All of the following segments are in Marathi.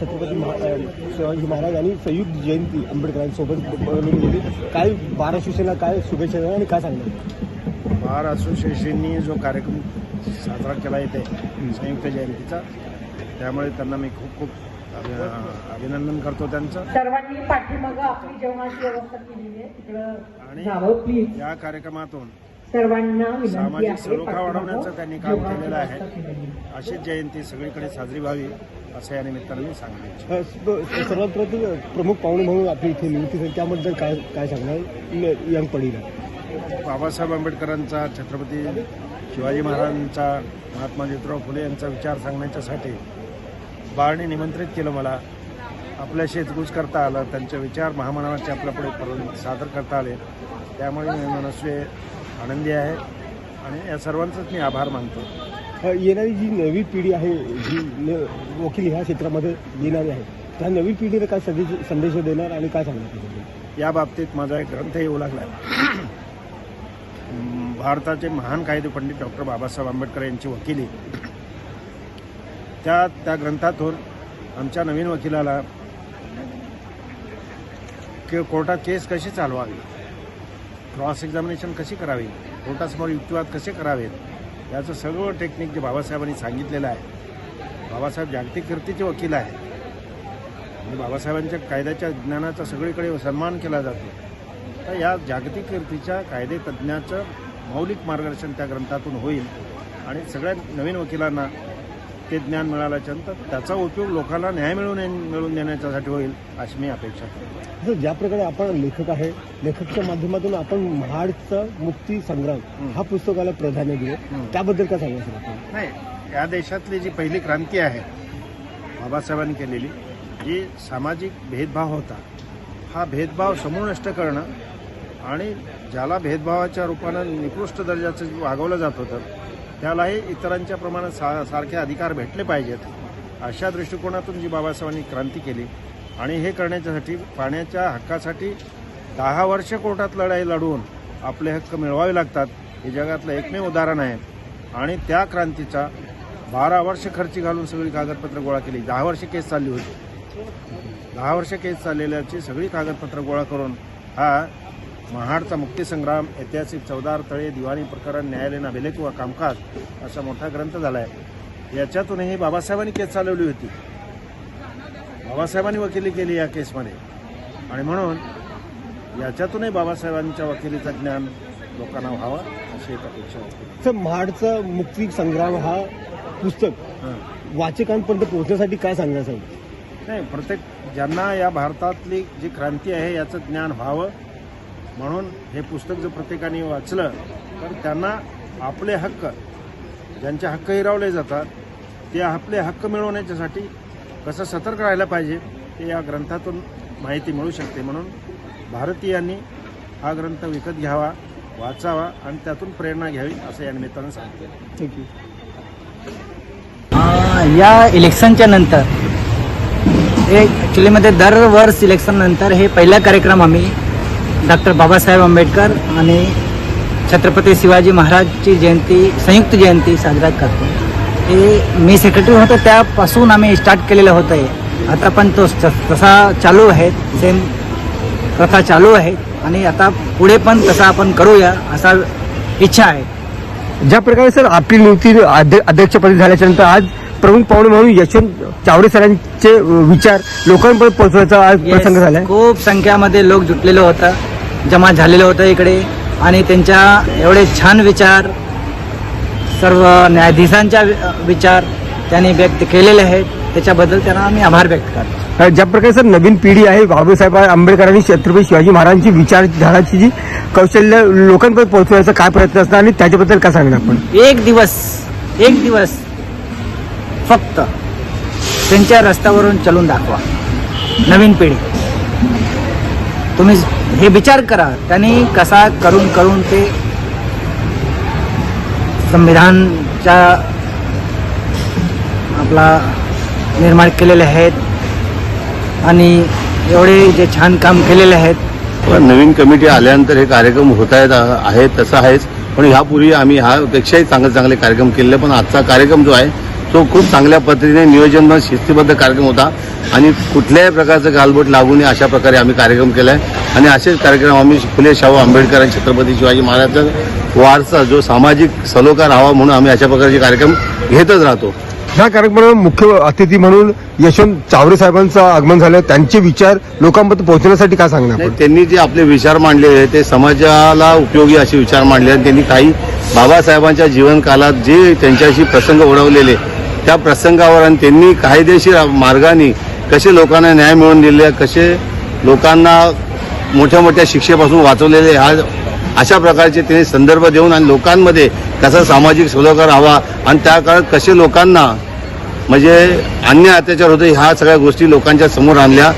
छत्रपती शिवाजी महाराज आणि संयुक्त जयंती आंबेडकरांसोबत बनवली गेली. काय बारा शिवसेना काय शुभेच्छा देणार आणि काय सांगणार? बार असोसिएशननी जो कार्यक्रम साजरा केला इथे संयुक्त जयंतीचा त्यामुळे त्यांना मी खूप खूप अभि- अभिनंदन करतो त्यांचं. सर्वांनी पाठीमागं आपली जेवणाची व्यवस्था केलेली आहे. तिकडं आणि या कार्यक्रमातून सर्वांना विनंती सामाजिक आहे सलोखा वाढवण्याचं त्यांनी काम केलेलं आहे. आहे. अशीच जयंती सगळीकडे साजरी व्हावी असं या निमित्तानं मी सांगू इच्छितो अ, स- सर्वात प्रथम प्रमुख पाहुणे म्हणून आपली इथे नियुक्ती झाली. त्याबद्दल काय काय सांगणार? न- यंग पडीला. बाबासाहेब आंबेडकरांचा छत्रपती शिवाजी महाराजांचा महात्मा ज्योतिराव फुले यांचा विचार सांगण्याच्यासाठी बाळने निमंत्रित केलं मला. आपल्याशी हितगुज करता आलं त्यांचे विचार महामानवाचे आपल्यापुढे परत सादर करता आले. त्यामुळे मी मनस्वी आनंदी आहे. आणि या सर्वांचंच मी आभार मानतो. येणारी जी नवी पिढी आहे जी न- वकील ह्या क्षेत्रामध्ये येणारी आहे त्या नवी पिढीला काय संदेश संदेश देणार आणि काय सांगणार? या बाबतीत माझा एक ग्रंथ येऊ लागला आहे भारताचे महान कायदे पंडित डॉक्टर बाबासाहेब आंबेडकर यांची वकिली त्या त्या ग्रंथातून आमच्या नवीन वकिलाला की कोर्टात केस कशी चालवावी? क्रॉस एक्झामिनेशन कशी करावी? कोर्टासमोर युक्तिवाद कसे करावेत? याचं सगळं टेक्निक जे बाबासाहेबांनी सांगितलेलं आहे. बाबासाहेब जागतिक कीर्तीचे वकील आहेत. आणि बाबासाहेबांच्या कायद्याच्या ज्ञानाचा सगळीकडे सन्मान केला जातो. तर या जागतिक कीर्तीच्या कायदे तज्ज्ञाचं मौलिक मार्गदर्शन त्या ग्रंथातून होईल. आणि सगळ्या नवीन वकिलांना ते ज्ञान मिळाल्याच्यानंतर त्याचा उपयोग लोकांना न्याय मिळवून मिळवून देण्याच्यासाठी होईल अशी मी अपेक्षा करतो. ज्या प्रकारे आपण लेखक आहे लेखकच्या माध्यमातून आपण महाडचा मुक्ती संग्राम हा पुस्तकाला प्राधान्य दिलं. त्याबद्दल काय सांगायचं नाही या देशातली जी पहिली क्रांती आहे बाबासाहेबांनी केलेली जी सामाजिक भेदभाव होता हा भेदभाव समूळ नष्ट करणं आणि ज्याला भेदभावाच्या रूपानं निकृष्ट दर्जाचं वागवलं जात होतं त्यालाही इतरांच्या प्रमाणात सा सारखे अधिकार भेटले पाहिजेत. अशा दृष्टिकोनातून जी बाबासाहेबांनी क्रांती केली आणि हे करण्याच्यासाठी पाण्याच्या हक्कासाठी दहा वर्ष कोर्टात लढाई लढवून आपले हक्क मिळवावे लागतात हे जगातलं एकमेव उदाहरण आहे. आणि त्या क्रांतीचा बारा वर्ष खर्ची घालून सगळी कागदपत्र गोळा केली. दहा वर्ष केस चालली होती. दहा वर्ष केस चाललेल्याची सगळी कागदपत्र गोळा करून हा महाडचा मुक्तीसंग्राम ऐतिहासिक चौदार तळे दिवाणी प्रकरण न्यायालयीन अभिलेख व कामकाज असा मोठा ग्रंथ झाला आहे याच्यातूनही बाबासाहेबांनी केस चालवली होती. बाबासाहेबांनी वकिली केली या केसमध्ये. आणि म्हणून याच्यातूनही बाबासाहेबांच्या वकिलीचं ज्ञान लोकांना व्हावं अशी एक अपेक्षा होती. तर महाडचा मुक्ती संग्राम हा पुस्तक वाचकांपर्यंत पोहोचण्यासाठी काय सांगायचं आहे? नाही प्रत्येक ज्यांना या भारतातली जी क्रांती आहे याचं ज्ञान व्हावं म्हणून हे पुस्तक जर प्रत्येकाने वाचलं तर त्यांना आपले हक्क ज्यांचे हक्क हिरावले जातात ते आपले हक्क मिळवण्याच्यासाठी कसं सतर्क राहायला पाहिजे ते या ग्रंथातून माहिती मिळू शकते. म्हणून भारतीयांनी हा ग्रंथ विकत घ्यावा वाचावा आणि त्यातून प्रेरणा घ्यावी असं या निमित्तानं सांगतो थँक्यू. या इलेक्शनच्या नंतर हे ॲक्च्युलीमध्ये दरवर्ष इलेक्शन नंतर हे पहिला कार्यक्रम आम्ही डॉक्टर बाबासाहेब आंबेडकर आणि छत्रपती शिवाजी महाराजची जयंती संयुक्त जयंती साजरा करतो. हे मी सेक्रेटरी होतो त्यापासून आम्ही स्टार्ट केलेलं होतं हे. आता पण तो तसा चालू आहे सेम प्रथा चालू आहे. आणि आता पुढे पण तसा आपण करूया असा इच्छा आहे. ज्या प्रकारे सर आपली नियुक्ती अध्य- अध्यक्षपदी झाल्याच्यानंतर आज प्रमुख पाहुणे म्हणून यशवंत चावडे सरांचे विचार लोकांपर्यंत पोहोचवायचा आज प्रसंग झालाय. खूप संख्यामध्ये लोक जुटलेलं होतं. जमा झालेलं होतं इकडे. आणि त्यांच्या एवढे छान विचार सर्व न्यायाधीशांच्या विचार त्यांनी व्यक्त केलेले आहेत. त्याच्याबद्दल त्यांना आम्ही आभार व्यक्त करतो. ज्या प्रकारे सर नवीन पिढी आहे बाबासाहेब आंबेडकरांनी छत्रपती शिवाजी महाराजांची विचारधाराची जी कौशल्य लोकांपर्यंत पोहोचवायचा काय प्रयत्न असणार आणि त्याच्याबद्दल काय सांगणार आपण? एक दिवस एक दिवस फक्त त्यांच्या रस्त्यावरून चलून दाखवा. नवीन पिढी. तुम्ही हे विचार करा त्यांनी कसा करून करून ते संविधानच्या आपला निर्माण केलेले आहेत आणि एवढे जे छान काम केलेले आहेत. पण नवीन कमिटी आल्यानंतर हे कार्यक्रम होत आहेत आहे तसं आहेच. पण ह्यापूर्वी आम्ही ह्यापेक्षाही चांगले चांगले कार्यक्रम केलेले पण आजचा कार्यक्रम जो आहे तो खूप चांगल्या पद्धतीने नियोजन शिस्तीबद्ध कार्यक्रम होता. आणि कुठल्याही प्रकारचं गालबोट लागू नये अशा प्रकारे आम्ही कार्यक्रम केला आहे आणि असेच कार्यक्रम आम्ही फुले शाहू आंबेडकर आणि छत्रपती शिवाजी महाराजांचा वारसा जो सामाजिक सलोखा राहावा म्हणून आम्ही अशा प्रकारचे कार्यक्रम घेतच राहतो. ह्या कार्यक्रमाला मुख्य अतिथी म्हणून यशवंत चावरे साहेबांचं आगमन झालं. त्यांचे विचार लोकांपर्यंत पोहोचण्यासाठी काय सांगणार त्यांनी जे आपले विचार मांडले ते समाजाला उपयोगी असे विचार मांडले आणि त्यांनी काही बाबासाहेबांच्या जीवनकालात जे त्यांच्याशी प्रसंग ओढवलेले त्या प्रसंगावर आणि त्यांनी कायदेशीर मार्गाने कसे लोकांना न्याय मिळवून दिले कसे लोकांना मोठ्या मोठ्या शिक्षेपासून वाचवलेले हा अशा प्रकारचे त्यांनी संदर्भ देऊन आणि लोकांमध्ये कसा सामाजिक सलोखा हवा आणि त्या काळात कसे लोकांना म्हणजे अन्य अत्याचार होते ह्या सगळ्या गोष्टी लोकांच्या समोर आणल्या.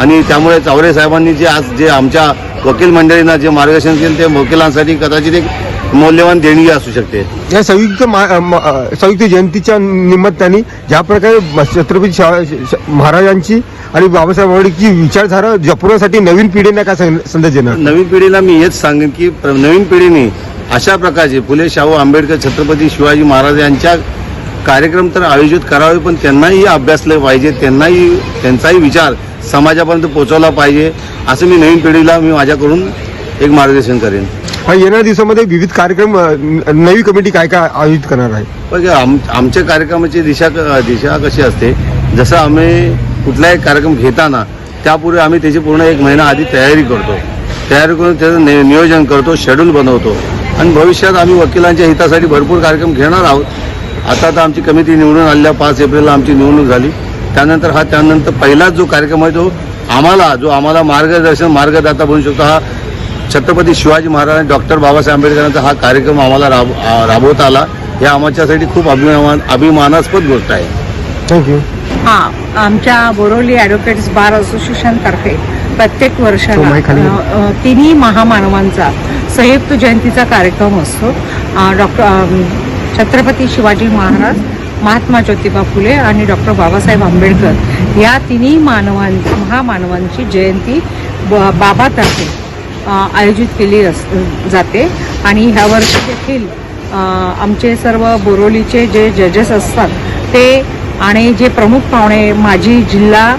आणि त्यामुळे चावरे साहेबांनी जे आज जे आमच्या वकील मंडळींना जे मार्गदर्शन केलं ते वकिलांसाठी कदाचित एक मौल्यवान देणगी असू शकते. या संयुक्त संयुक्त जयंतीच्या निमित्ताने ज्या प्रकारे छत्रपती महाराजांची आणि बाबासाहेब आंबेडकरची विचारधारा जपण्यासाठी नवीन पिढींना काय संदेश देणार? नवीन पिढीला मी हेच सांगेन की नवीन पिढीने अशा प्रकारचे फुले शाहू आंबेडकर छत्रपती शिवाजी महाराज यांच्या कार्यक्रम तर आयोजित करावे पण त्यांनाही अभ्यासले पाहिजे त्यांनाही त्यांचाही विचार समाजापर्यंत पोहोचवला पाहिजे असं मी नवीन पिढीला मी माझ्याकडून एक मार्गदर्शन करेन. येणाऱ्या दिवसामध्ये विविध कार्यक्रम नवी कमिटी काय काय आयोजित करणार आहे? पण आम आमच्या कार्यक्रमाची दिशा दिशा कशी असते जसं आम्ही कुठलाही कार्यक्रम घेताना त्यापूर्वी आम्ही त्याची पूर्ण एक महिना आधी तयारी करतो. तयारी करून त्याचं नि- नियोजन करतो शेड्यूल बनवतो. आणि भविष्यात आम्ही वकिलांच्या हितासाठी भरपूर कार्यक्रम घेणार आहोत. आता तर आमची कमिटी निवडून आलेल्या पाच एप्रिलला आमची निवडणूक झाली. त्यानंतर हा त्यानंतर पहिलाच जो कार्यक्रम आहे तो आम्हाला जो आम्हाला मार्गदर्शन मार्गदाता बनू शकतो हा छत्रपती शिवाजी महाराज डॉक्टर बाबासाहेब आंबेडकरांचा हा कार्यक्रम आम्हाला राब राबवता आला. हे आमच्यासाठी खूप अभिमान अभिमानास्पद गोष्ट आहे. थँक्यू हा आमच्या बोरोली ॲडव्होकेट्स बार असोसिएशन तर्फे प्रत्येक वर्षाला तिन्ही महामानवांचा संयुक्त जयंतीचा कार्यक्रम असतो. डॉक्टर छत्रपती शिवाजी महाराज महात्मा ज्योतिबा फुले आणि डॉक्टर बाबासाहेब आंबेडकर या तिन्ही मानवां महामानवांची जयंती ब- बाबातर्फे आयोजित केली अस जाते. आणि ह्या वर्षी देखील आमचे सर्व बोरोलीचे जे जजेस असतात ते आणि जे प्रमुख पाहुणे माजी जिल्हा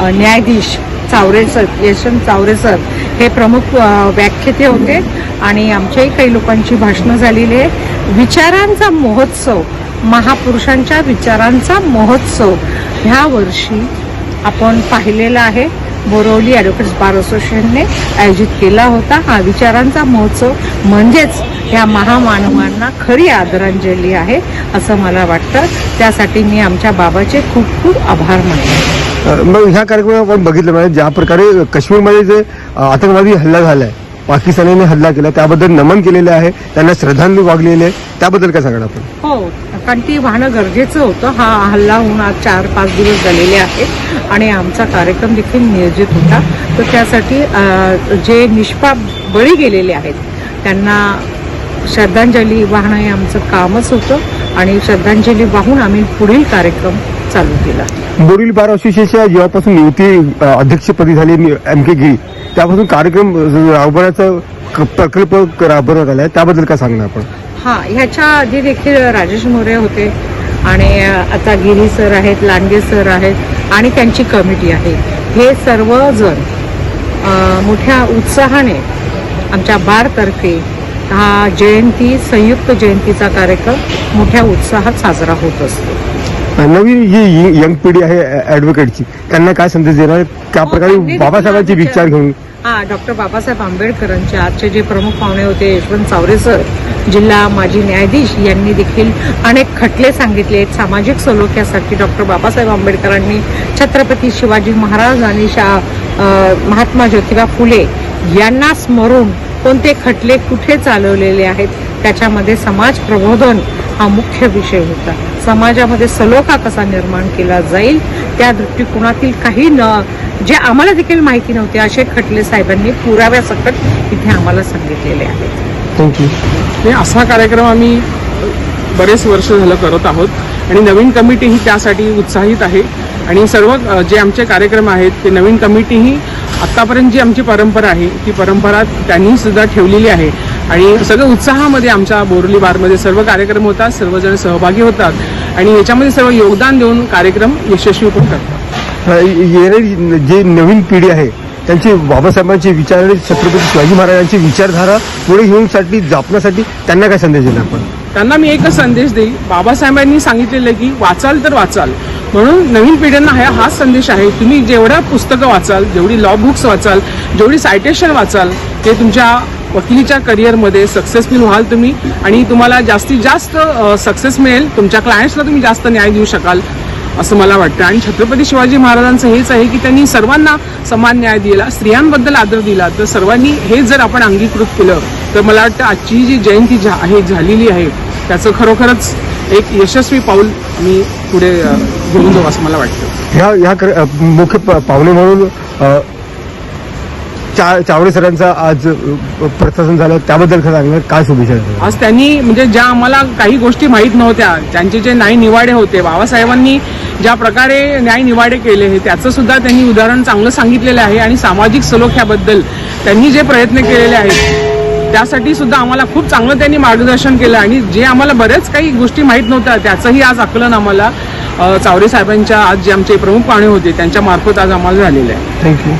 न्यायाधीश चावरे सर यशवंत चावरे सर हे प्रमुख अ, व्याख्याते होते. आणि आमच्याही काही लोकांची भाषणं झालेली आहे. विचारांचा महोत्सव महापुरुषांच्या विचारांचा महोत्सव ह्या वर्षी आपण पाहिलेला आहे. बोरवली ॲडव्होकेट्स बार असोसिएशनने आयोजित केला होता. हा विचारांचा महोत्सव म्हणजेच ह्या महामानवांना खरी आदरांजली आहे असं मला वाटतं. त्यासाठी मी आमच्या बाबाचे खूप खूप आभार मानले मग ह्या कार्यक्रमात आपण बघितलं म्हणजे ज्या प्रकारे काश्मीरमध्ये जे आतंकवादी हल्ला आहे पाकिस्तानाने हल्ला केला त्याबद्दल नमन केलेलं आहे त्यांना श्रद्धांजली वागलेली आहे. त्याबद्दल काय सांगणार आपण? हो कारण ती वाहनं गरजेचं होतं. हा हल्ला होऊन आज चार पाच दिवस झालेले आहेत आणि आमचा कार्यक्रम देखील नियोजित होता. तर त्यासाठी जे निष्पाप बळी गेलेले आहेत त्यांना श्रद्धांजली वाहणं हे आमचं कामच होतं आणि श्रद्धांजली वाहून आम्ही पुढील कार्यक्रम चालू केला. बोरिवली बार असोसिएशनच्या जेव्हापासून युती अध्यक्षपदी झाली एम के गिरी. त्यापासून कार्यक्रम राबवण्याचा प्रकल्प राबवण्यात आलाय त्याबद्दल काय सांगणार आपण? हां ह्याच्या आधी देखील राजेश मोरे होते आणि आता गिरी सर आहेत लांडगे सर आहेत आणि त्यांची कमिटी आहे. हे सर्वजण मोठ्या उत्साहाने आमच्या बारतर्फे हा जयंती संयुक्त जयंतीचा कार्यक्रम मोठ्या उत्साहात साजरा होत असतो. नवीन जी य- यंग पिढी आहे ॲडव्होकेटची त्यांना काय संदेश देणार? त्या हो, प्रकारे बाबासाहेबांचे देखील विचार घेऊन हा डॉक्टर बाबासाहेब आंबेडकरांचे आजचे जे प्रमुख पाहुणे होते यशवंत सावरे सर जिल्हा माजी न्यायाधीश यांनी देखील अनेक खटले सांगितले आहेत. सामाजिक सलोख्यासाठी डॉक्टर बाबासाहेब आंबेडकरांनी छत्रपती शिवाजी महाराज आणि शा महात्मा ज्योतिबा फुले यांना स्मरून कोणते खटले कुठे चालवलेले आहेत त्याच्यामध्ये समाज प्रबोधन हा मुख्य विषय होता. समाजामध्ये सलोखा कसा निर्माण केला जाईल त्या दृष्टिकोनातील काही न जे आम्हाला देखील माहिती नव्हते असे खटले साहेबांनी पुराव्यासकट इथे आम्हाला सांगितलेले आहेत. थँक्यू असा कार्यक्रम आम्ही बरेच वर्ष झालं करत आहोत आणि नवीन कमिटी ही त्यासाठी उत्साहित आहे. आणि सर्व जे आमचे कार्यक्रम आहेत ते नवीन कमिटीही आत्तापर्यंत जी आमची परंपरा आहे ती परंपरा त्यांनी सुद्धा ठेवलेली आहे. आणि सगळं उत्साहामध्ये आमच्या बोरली बारमध्ये सर्व कार्यक्रम होतात सर्वजण सहभागी होतात आणि याच्यामध्ये सर्व योगदान देऊन कार्यक्रम यशस्वी पण करतात. येणारी जे नवीन पिढी आहे त्यांची बाबासाहेबांचे विचार आणि छत्रपती शिवाजी महाराजांची विचारधारा पुढे घेऊन साठी जपण्यासाठी त्यांना काय संदेश दिला आपण? त्यांना मी एकच संदेश देईल. बाबासाहेबांनी सांगितलेलं आहे की वाचाल तर वाचाल. म्हणून नवीन पिढ्यांना हा हाच संदेश आहे तुम्ही जेवढ्या पुस्तकं वाचाल जेवढी लॉ बुक्स वाचाल जेवढी सायटेशन वाचाल ते तुमच्या वकिलीच्या करिअरमध्ये सक्सेसफुल व्हाल तुम्ही आणि तुम्हाला जास्तीत जास्त सक्सेस मिळेल. तुमच्या क्लायंट्सला तुम्ही जास्त न्याय देऊ शकाल असं मला वाटतं. आणि छत्रपती शिवाजी महाराजांचं हेच आहे की त्यांनी सर्वांना समान न्याय दिला स्त्रियांबद्दल आदर दिला. तर सर्वांनी हे जर आपण अंगीकृत केलं तर मला वाटतं आजची जी जयंती झा आहे झालेली आहे त्याचं खरोखरच एक यशस्वी पाऊल मी पुढे घेऊन जाऊ असं मला वाटतं. ह्या ह्या मुख्य पाहुणे म्हणून चा चावडे सरांचा आज प्रशासन झालं. त्याबद्दल काय सांगणार काय शुभेच्छा? आज त्यांनी म्हणजे ज्या आम्हाला काही गोष्टी माहीत नव्हत्या त्यांचे जे न्याय निवाडे होते बाबासाहेबांनी ज्या प्रकारे न्याय निवाडे केले हे त्याचं सुद्धा त्यांनी उदाहरण चांगलं सांगितलेलं आहे आणि सामाजिक सलोख्याबद्दल त्यांनी जे प्रयत्न केलेले आहेत त्यासाठी सुद्धा आम्हाला खूप चांगलं त्यांनी मार्गदर्शन केलं आणि जे आम्हाला बरेच काही गोष्टी माहीत नव्हत्या त्याचंही आज आकलन आम्हाला. चावरे साहेबांच्या आज जे आमचे प्रमुख पाहुणे होते त्यांच्या मार्फत आज आम्हाला झालेलं आहे. थँक्यू